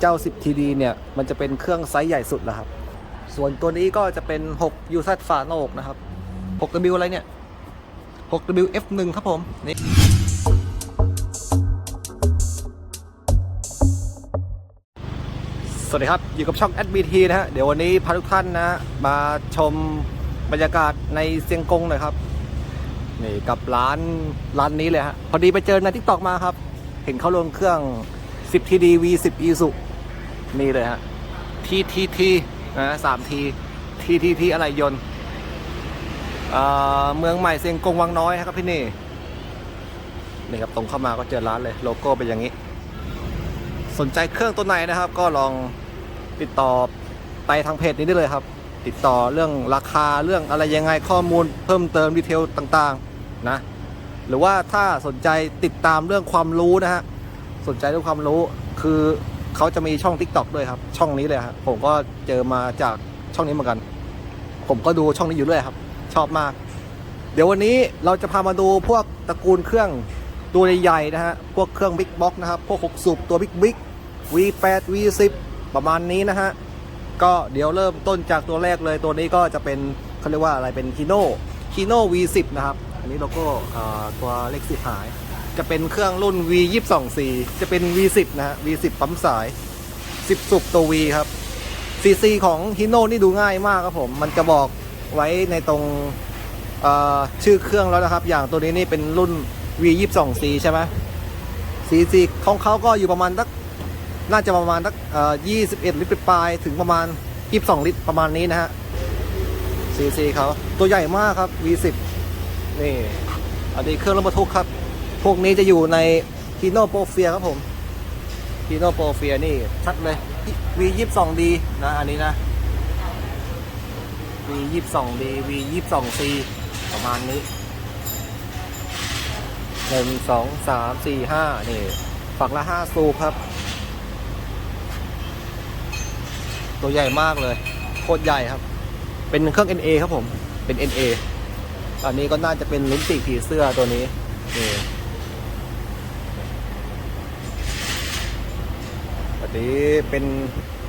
เจ้า 10 TD เนี่ย มันจะเป็นเครื่องไซส์ใหญ่สุดแล้วครับ ส่วนตัวนี้ก็จะเป็น6 UZ ฝาโหนกนะครับ 6W อะไรเนี่ย 6W F1 ครับผม นี่สวัสดีครับ อยู่กับช่อง SBT นะฮะ เดี๋ยววันนี้พาทุกท่านนะ มาชมบรรยากาศในเซียงกงหน่อยครับ นี่กับร้านร้านนี้เลยฮะ พอดีไปเจอในทิกตอกมาครับ เห็นเขาลงเครื่อง 10 TD V10 e s u นี่เลยฮะ TTT นะสามที TTT อะไรยนต์เมืองใหม่เซียงกงวังน้อยครับพี่นี่นี่ครับตรงเข้ามาก็เจอร้านเลยโลโก้เป็นอย่างนี้ สนใจเครื่องตัวไหนนะครับ ก็ลองติดต่อไปทางเพจนี้ได้เลยครับ ติดต่อเรื่องราคาเรื่องอะไรยังไงข้อมูลเพิ่มเติมดีเทลต่างๆนะหรือว่าถ้าสนใจติดตามเรื่องความรู้นะฮะสนใจเรื่องความรู้คือ เขาจะมีช่อง Tik t o อกด้วยครับ ช่องนี้เลยครับผมก็เจอมาจากช่องนี้เหมือนกัน ผมก็ดูช่องนี้อยู่เรื่อยครับ ชอบมาก เดี๋ยววันนี้เราจะพามาดูพวกตระกูลเครื่องตัวใหญ่ๆนะฮะพวกเครื่องบิ๊กบ็อกนะครับ พวก6สูบตัวบิ๊กบิ๊ก V8 V10 ประมาณนี้นะฮะก็เดี๋ยวเริ่มต้นจากตัวแรกเลยตัวนี้ก็จะเป็นเขาเรียกว่าอะไรเป็นคีโน่คีโน่ V10 นะครับ อันนี้โลโก้ตัวเลขสิบหาย จะเป็นเครื่องรุ่น V22C จะเป็น V10 นะฮะ V10 ปั๊มสาย 10สูบตัว V ครับ CC ของฮิโน่นี่ดูง่ายมากครับผม มันจะบอกไว้ในตรงชื่อเครื่องแล้วนะครับ อย่างตัวนี้นี่เป็นรุ่น V22C ใช่ไหม CC ของเขาก็อยู่ประมาณสักน่าจะประมาณสักเอ่อ21ลิตรปลายถึงประมาณ22ลิตรประมาณนี้นะฮะ CC เขาตัวใหญ่มากครับ V10 นี่อันนี้เครื่องรถบรรทุกครับ พวกนี้จะอยู่ใน h i n o p r o f i a ครับผม h i n o p r o f i a นี่ ชัดเลย V22D นะ อันนี้นะ V22D V22C ประมาณนี้หนึ่งสองสามสี่ห้านี่ฝักละห้าสูบครับ ตัวใหญ่มากเลย โคตรใหญ่ครับ เป็นเครื่อง NA ครับผม เป็น NA อันนี้ก็น่าจะเป็นลิ้นปีกผีเสื้อตัวนี้นี่ อันนี้เป็น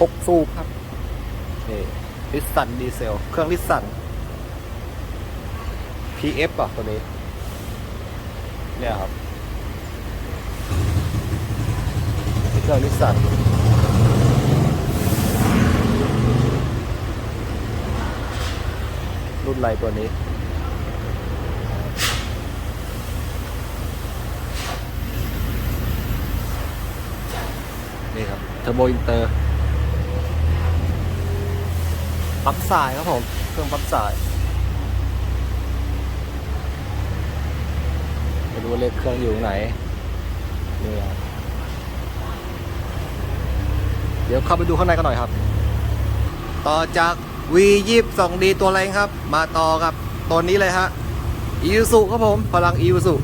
หกสูบครับนี่ลิสสันดีเซล เครื่องลิสสัน PF อะตัวนี้ เนี่ยครับเครื่องลิสสันรุ่นไรตัวนี้ นี่ครับเทอร์โบอินเตอร์ปั๊มสายครับผมเครื่องปั๊มสายไปดูเลขเครื่องอยู่ไหนนี่ครับเดี๋ยวเข้าไปดูข้างในกันหน่อยครับ ต่อจาก V 2 2 D ตัวแรงครับ มาต่อกับตัวนี้เลยฮะ i s u z u ครับผม พลัง i s u z u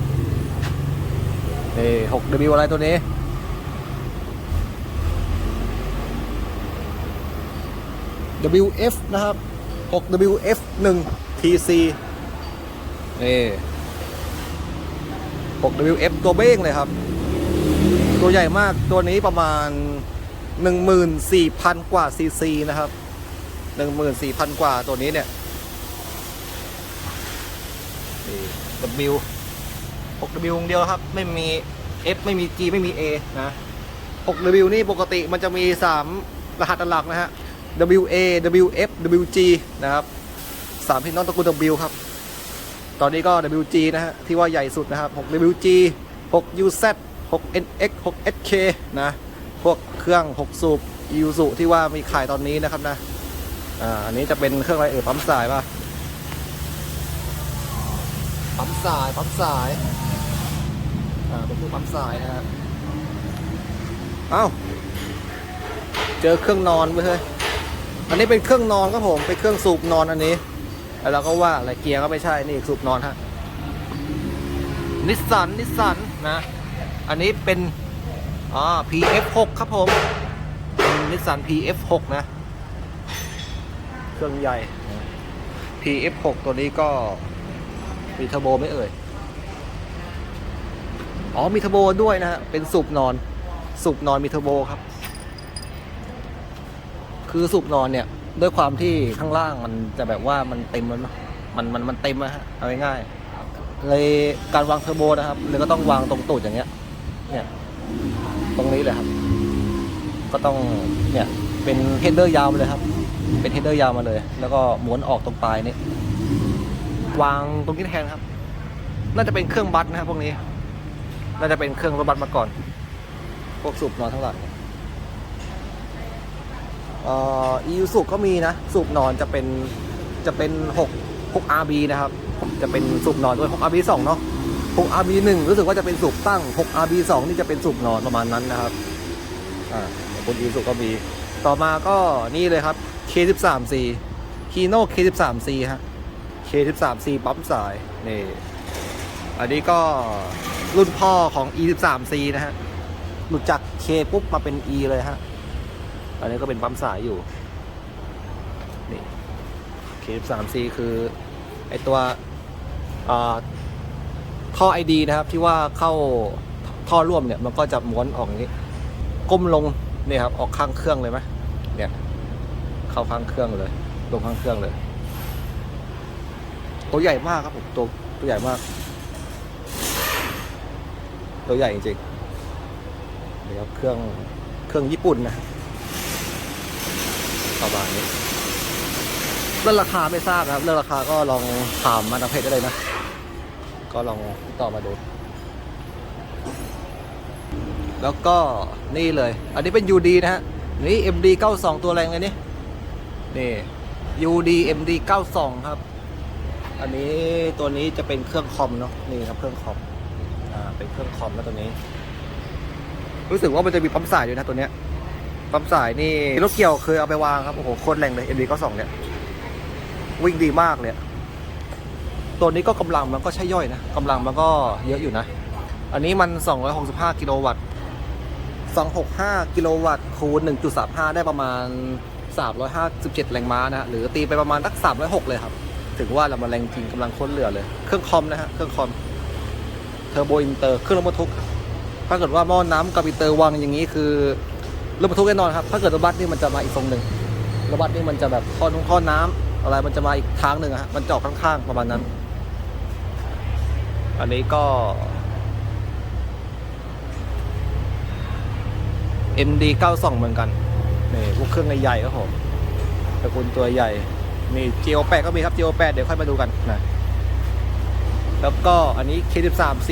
นี่ 6W อะไรตัวนี้ WF นะครับ 6WF 1 TC นี่ 6WF ตัวเบ้งเลยครับ ตัวใหญ่มากตัวนี้ประมาณ 14,000 กว่า CC นะครับ 14,000 กว่าตัวนี้เนี่ยนี่ W 6W องเดียวครับ ไม่มี F ไม่มี G ไม่มี A นะ 6W นี่ปกติมันจะมี 3 รหัสหลักนะฮะ WA WF WG นะครับสามพี่น้องตระกูล W ครับ ตอนนี้ก็ WG นะฮะ ที่ว่าใหญ่สุดนะครับ 6 WG 6 UZ 6 NX 6 SK นะ พวกเครื่อง 6 สูบ i u z u ที่ว่ามีขายตอนนี้นะครับนะ อ่า อันนี้จะเป็นเครื่องอะไรเอ่ยปั๊มสายป่ะ ปั๊มสาย ปั๊มสาย อ่า เป็นเครื่องปั๊มสายนะฮะ เอ้า เจอเครื่องนอนไปเฮ้ย อันนี้เป็นเครื่องนอนครับผมเป็นเครื่องสูบนอนอันนี้แล้วเราก็ว่าอะไรเกียร์ก็ไม่ใช่นี่สูบนอนฮะนิสสันนิสสันนะอันนี้เป็นอ๋อ PF6 ครับผมเป็นนิสสัน PF6 นะ เครื่องใหญ่ PF6 ตัวนี้ก็มีเทอร์โบไม่เอ่ยอ๋อมีเทอร์โบด้วยนะฮะเป็นสูบนอน สูบนอนมีเทอร์โบครับ คือสูบนอนเนี่ยด้วยความที่ข้างล่างมันจะแบบว่ามันเต็มแล้วเนอะมันมันมันเต็มอะฮะเอาง่ายๆเลยการวางเทอร์โบนะครับเลยก็ต้องวางตรงตูดอย่างเงี้ย เนี่ย ตรงนี้เลยครับ ก็ต้องเนี่ยเป็นเฮดเดอร์ยาวมาเลยครับ เป็นเฮดเดอร์ยาวมาเลย แล้วก็ม้วนออกตรงปลายนี่วางตรงนี้แทนครับ น่าจะเป็นเครื่องบัสนะครับพวกนี้ น่าจะเป็นเครื่องรถบัสมาก่อน พวกสูบนอนทั้งหลาย เอ่ออียูสุก็มีนะ สูบนอนจะเป็นจะเป็น6 6 RB นะครับ จะเป็นสูบนอนด้วย6 RB 2เนาะ6 RB 1รู้สึกว่าจะเป็นสูบตั้ง6 RB 2นี่จะเป็นสูบนอนประมาณนั้นนะครับอ่าบนอียูสุก็มี ต่อมาก็นี่เลยครับ K13C Kino K13C ฮะ K13C ปั๊มสายนี่อันนี้ก็รุ่นพ่อของ E13C นะฮะหลุดจาก K ปุ๊บมาเป็น E เลยฮะ อันนี้ก็เป็นปั๊มสายอยู่ นี่ K13C คือ ไอตัวอ่าท่อ ID นะครับที่ว่าเข้าท่อร่วมเนี่ย มันก็จะม้วนออกอย่างนี้ ก้มลงเนี่ยครับ ออกข้างเครื่องเลยไหมเนี่ย เข้าข้างเครื่องเลยลงข้างเครื่องเลย ตัวใหญ่มากครับผมตัวตัวใหญ่มาก ตัวใหญ่จริงๆนี่ครับเครื่องเครื่องญี่ปุ่นนะ ประมาณนี้เรื่องราคาไม่ทราบนะครับ เรื่องราคาก็ลองถามมาทางเพจได้เลยนะ ก็ลองติดต่อมาดู แล้วก็นี่เลย อันนี้เป็น UD นะฮะ นี่ MD 92 ตัวแรงเลยนี่ นี่ UD MD 92 ครับ อันนี้ตัวนี้จะเป็นเครื่องคอมเนาะ นี่ครับเครื่องคอม อ่า เป็นเครื่องคอมแล้วตัวนี้ รู้สึกว่ามันจะมีปั๊มสายด้วยนะตัวเนี้ย ปั๊มสายนี่รถเกี่ยวเคยเอาไปวางครับโอ้โหโคตรแรงเลย MD 92เนี่ยวิ่งดีมากเลยตัวนี้ก็กำลังมันก็ใช่ย่อยนะกำลังมันก็เยอะอยู่นะ อันนี้มัน 265 กิโลวัตต์ 265 กิโลวัตต์คูณ 1.35 ได้ประมาณ 357 แรงม้านะฮะหรือตีไปประมาณสัก306 เลยครับ ถึงว่าเรามาแรงจริงกำลังค้นเหลือเลย เครื่องคอมนะฮะเครื่องคอมเทอร์โบอินเตอร์เครื่องรถบรรทุกถ้าเกิดว่าหม้อน้ำกับอินเตอร์วางอย่างนี้คือ รถบรรทุกแน่นอนครับ ถ้าเกิดรถบัสนี่มันจะมาอีกทรงหนึ่งรถบัสนี่มันจะแบบท่อนุ่งท่อน้ำอะไรมันจะมาอีกทางหนึ่งฮะมันจะอกข้างๆประมาณนั้น อันนี้ก็ MD 92 เหมือนกันนี่พวกเครื่องใหญ่ๆครับผมตระกูลตัวใหญ่มี G8 ก็มีครับ G8 เดี๋ยวค่อยมาดูกันนะแล้วก็อันนี้ K13C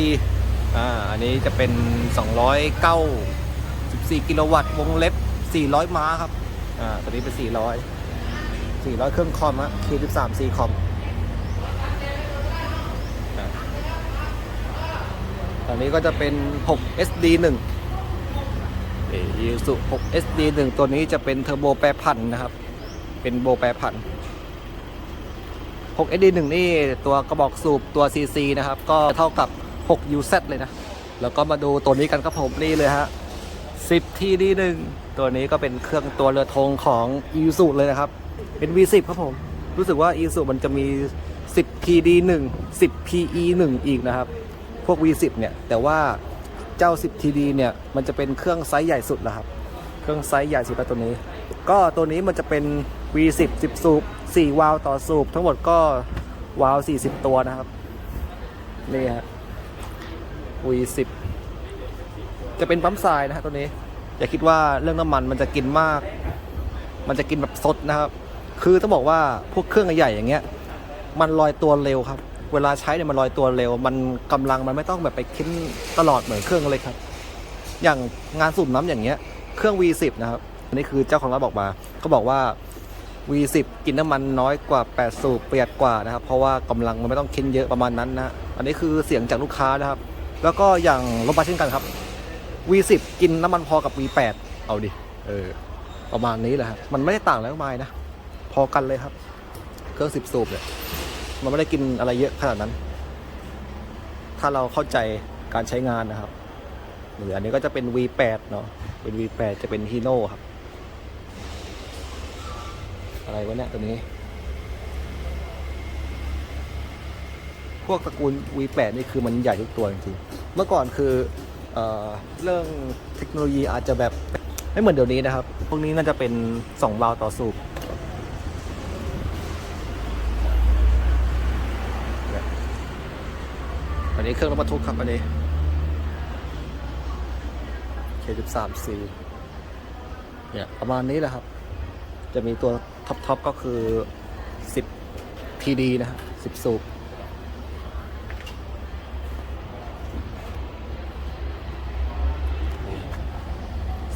อ่าอันนี้จะเป็น 209 294กิโลวัตต์วงเล็บ 400 ม้าครับ อ่า ตัวนี้เป็น 400 400 เครื่องคอมอะ K13C คอม ตอนนี้ก็จะเป็น6 SD 1อีสุ6 SD 1 ตัวนี้จะเป็นเทอร์โบแปรผันนะครับ เป็นโบแปรผัน6 SD 1 นี่ตัวกระบอกสูบตัว CC นะครับ ก็เท่ากับ6 UZ เลยนะ แล้วก็มาดูตัวนี้กันครับผมนี่เลยฮะ 10 TD 1 ตัวนี้ก็เป็นเครื่องตัวเรือธงของ e s u เลยนะครับ เป็น V10 ครับผม รู้สึกว่า e s u มันจะมี 10 TD 1 10 PE 1 อีกนะครับ พวก V10 เนี่ย แต่ว่าเจ้า 10 TD เนี่ย มันจะเป็นเครื่องไซส์ใหญ่สุดแล้วครับ เครื่องไซส์ใหญ่สุดแล้วตัวนี้ ก็ตัวนี้มันจะเป็น V10 10 สูบ 4 วาล์วต่อสูบ ทั้งหมดก็วาล์ว40 ตัวนะครับ นี่ฮะ V10 จะเป็นปั๊มทรายนะฮะตัวนี้ อย่าคิดว่าเรื่องน้ำมันมันจะกินมาก มันจะกินแบบสดนะครับ คือต้องบอกว่าพวกเครื่องใหญ่อย่างเงี้ย มันลอยตัวเร็วครับ เวลาใช้เนี่ยมันลอยตัวเร็ว มันกำลังมันไม่ต้องแบบไปคิ้นตลอดเหมือนเครื่องเล็กครับ อย่างงานสูบน้ำอย่างเงี้ย เครื่อง V10 นะครับอันนี้คือเจ้าของร้านบอกมาเขาบอกว่า V10 กินน้ำมันน้อยกว่า 8 สูบประหยัดกว่านะครับ เพราะว่ากำลังมันไม่ต้องคิ้นเยอะประมาณนั้นนะ อันนี้คือเสียงจากลูกค้านะครับ แล้วก็อย่างรถบัสเช่นกันครับ V10 กินน้ำมันพอกับ V8 เอาดิ เออ ประมาณนี้แหละครับมันไม่ได้ต่างอะไรมากมายนะ พอกันเลยครับ เครื่อง10สูบเนี่ยมันไม่ได้กินอะไรเยอะขนาดนั้น ถ้าเราเข้าใจการใช้งานนะครับ หรืออันนี้ก็จะเป็น V8 เนาะ เป็น V8 จะเป็น Hino ครับ อะไรวะเนี่ยตัวนี้ พวกตระกูล V8 นี่คือมันใหญ่ทุกตัวจริงๆ เมื่อก่อนคือ เเรื่องเทคโนโลยีอาจจะแบบไม่เหมือนเดี๋ยวนี้นะครับ พวกนี้น่าจะเป็นสองวาล์วต่อสูบอันนี้เครื่องรถบรรทุกครับอันนี้ K13C เนี่ยประมาณนี้แหละครับ จะมีตัวท็อปทอปก็คือ 10 TD นะฮะ10 สูบ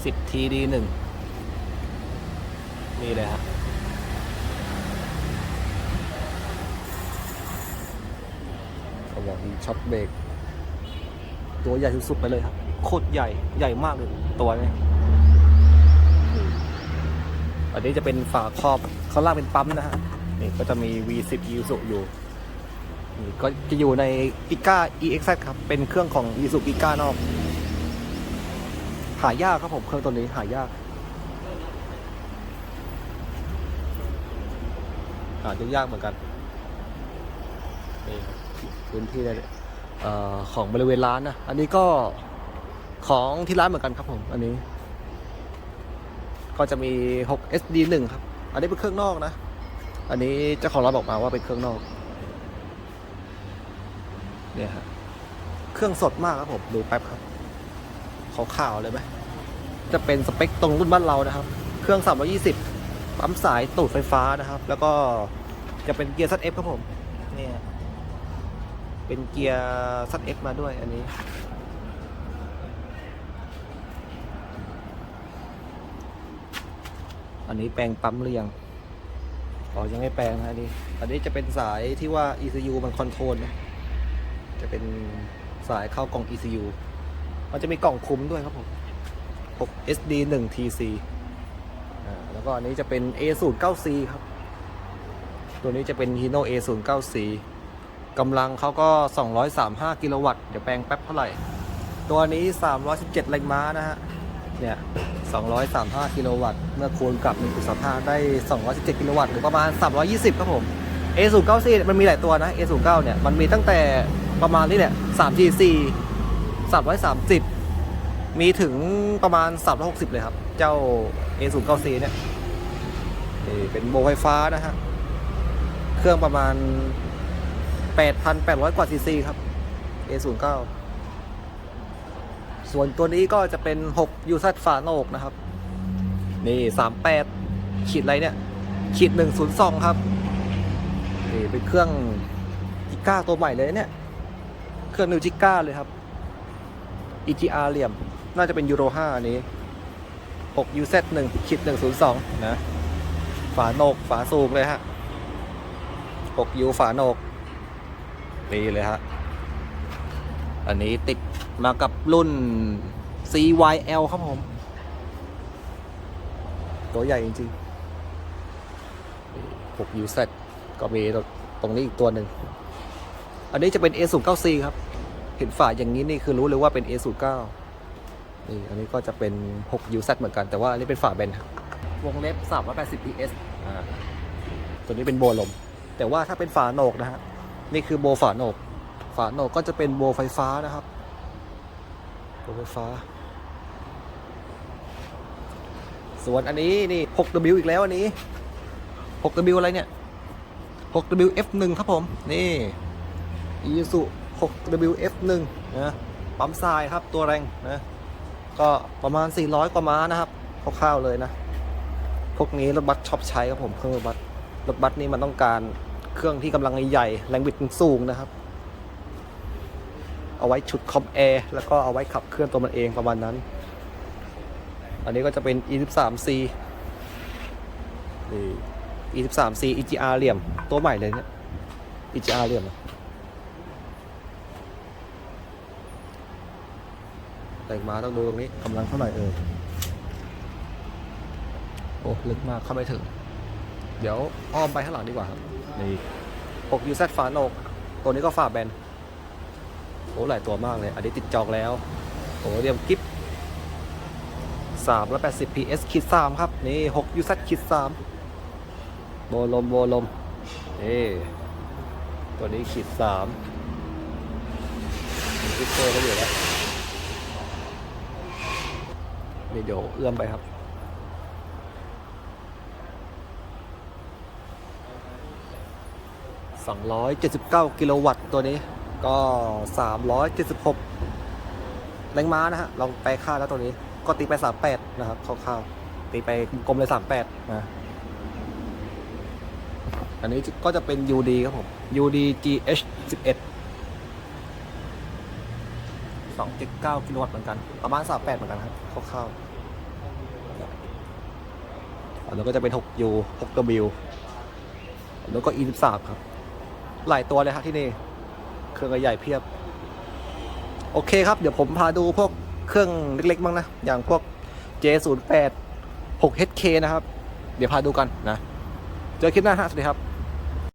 10 TD 1 นี่เลยฮะเขาบอกมีช็อตเบรกตัวใหญ่สุดๆไปเลยครับ โคตรใหญ่ใหญ่มากเลยตัวนี้อันนี้จะเป็นฝาครอบเขาล่างเป็นปั๊มนะฮะนี่ก็จะมี V10 i s u อยู่นี่ก็จะอยู่ในกิก้า EXZ ครับ เป็นเครื่องของ i s u กิก้านอก หายากครับผมเครื่องตัวนี้หายากหาดูยากเหมือนกันนี่ครับพื้นที่ในของบริเวณร้านนะ อันนี้ก็ของที่ร้านเหมือนกันครับผมอันนี้ ก็จะมี 6 SD 1ครับ อันนี้เป็นเครื่องนอกนะ อันนี้เจ้าของร้านบอกมาว่าเป็นเครื่องนอก เนี่ยฮะ เครื่องสดมากครับผม ดูแป๊บครับ ขาวๆเลยไหมจะเป็นสเปคตรงรุ่นบ้านเรานะครับ เครื่อง 320 ปั๊มสายตูดไฟฟ้านะครับ แล้วก็จะเป็นเกียร์ซัดเอฟครับผมเนี่ยเป็นเกียร์ซัดเอฟมาด้วยอันนี้ อันนี้แปลงปั๊มหรือยังอ๋อยังไม่แปลงนะอันนี้อันนี้จะเป็นสายที่ว่า ECU มันคอนโทรลนะจะเป็นสายเข้ากล่อง ECU มันจะมีกล่องคุ้มด้วยครับผม6 SD 1 TC แล้วก็อันนี้จะเป็น A09C ครับ ตัวนี้จะเป็น Hino A09C กำลังเขาก็ 235 กิโลวัตต์ เดี๋ยวแปลงแป๊บเท่าไหร่ ตัวนี้ 317 แรงม้านะฮะ เนี่ย 235 กิโลวัตต์ เมื่อคูณกับ1.35ได้ 217 กิโลวัตต์ หรือประมาณ 320 ครับผม A09C มันมีหลายตัวนะ A09 เนี่ย มันมีตั้งแต่ประมาณนี้แหละ 3TC 330 มีถึงประมาณ 360 เลยครับ เจ้า A09C เนี่ยนี่เป็นโบไฟฟ้านะฮะ เครื่องประมาณ 8,800 กว่าซีซีครับ A09 ส่วนตัวนี้ก็จะเป็น 6 ยูซัดฝาโหนกนะครับ นี่ 38 ขีดอะไรเนี่ย ขีด 102 ครับนี่เป็นเครื่องจิก้าตัวใหม่เลยเนี่ย เครื่องนิวจิก้าเลยครับ EGR เหลี่ยม น่าจะเป็นยูโร5อันนี้ 6 UZ 1ขีด102 นะ ฝาโหนก ฝาสูงเลยฮะ 6 U ฝาโหนกนี่เลยฮะ อันนี้ติดมากับรุ่น CYL ครับผม ตัวใหญ่จริงๆ6 UZ ก็มีตรงนี้อีกตัวหนึ่ง อันนี้จะเป็น A09C ครับ เห็นฝาอย่างนี้นี่คือรู้เลยว่าเป็น A09 นี่อันนี้ก็จะเป็น6 UZ เหมือนกันแต่ว่าอันนี้เป็นฝาแบนครับวงเล็บ380 PS อ่าตัวนี้เป็นโบลม แต่ว่าถ้าเป็นฝาโหนกนะฮะนี่คือโบฝาโหนก ฝาโหนกก็จะเป็นโบไฟฟ้านะครับโบไฟฟ้า ส่วนอันนี้นี่ 6W อีกแล้วอันนี้ 6W อะไรเนี่ย 6W F1 ครับผม นี่ Isuzu 6W F1 นะปั๊มทรายครับตัวแรงนะก็ประมาณ 400 กว่าม้านะครับคร่าวๆเลยนะ พวกนี้รถบัสชอบใช้ครับผมเครื่องรถบัสรถบัสนี่มันต้องการเครื่องที่กำลังใหญ่แรงบิดสูงนะครับ เอาไว้ฉุดคอมแอร์แล้วก็เอาไว้ขับเคลื่อนตัวมันเองประมาณนั้น อันนี้ก็จะเป็น E13C นี่ E13C EGR เหลี่ยมตัวใหม่เลยเนี่ย EGR เหลี่ยมอะ แรงม้าต้องดูตรงนี้กำลังเท่าไหร่เออโอ้ลึกมากเข้าไม่ถึง เดี๋ยวอ้อมไปข้างหลังดีกว่าครับนี่6 UZ ฝาโหนกตัวนี้ก็ฝาแบนโอ้หลายตัวมากเลย อันนี้ติดจองแล้วโอ้เรียมกิฟสามร้อยแปดสิบ PS ขีดสามครับ นี่หก UZ ขีดสามโบลมโบลมนี่ตัวนี้ขีดสามมีพิเตอร์ก็อยู่แล้วนี่ เดี๋ยวเอื้อมไปครับสองร้อยเจ็ดสิบเก้ากิโลวัตต์ตัวนี้ก็สามร้อยเจ็ดสิบหกแรงม้านะฮะ ลองไปค่าแล้วตัวนี้ ก็ตีไปสามแปดนะครับคร่าวๆตีไปกลมเลยสามแปดนะ อันนี้ก็จะเป็น UD ครับผม UD GH11 องจุดเก้ากิโลวัตต์เหมือนกัน ประมาณสามแปดเหมือนกันครับคร่าวๆแล้วก็จะเป็นหกยูหก 6U 6W แล้วก็อีนิบสามครับ หลายตัวเลยครับที่นี่ เครื่องใหญ่เพียบ โอเคครับ เดี๋ยวผมพาดูพวกเครื่องเล็กๆบ้างนะ อย่างพวก J08 6HK นะครับ เดี๋ยวพาดูกันนะ เจอคลิปหน้าฮะสวัสดีครับ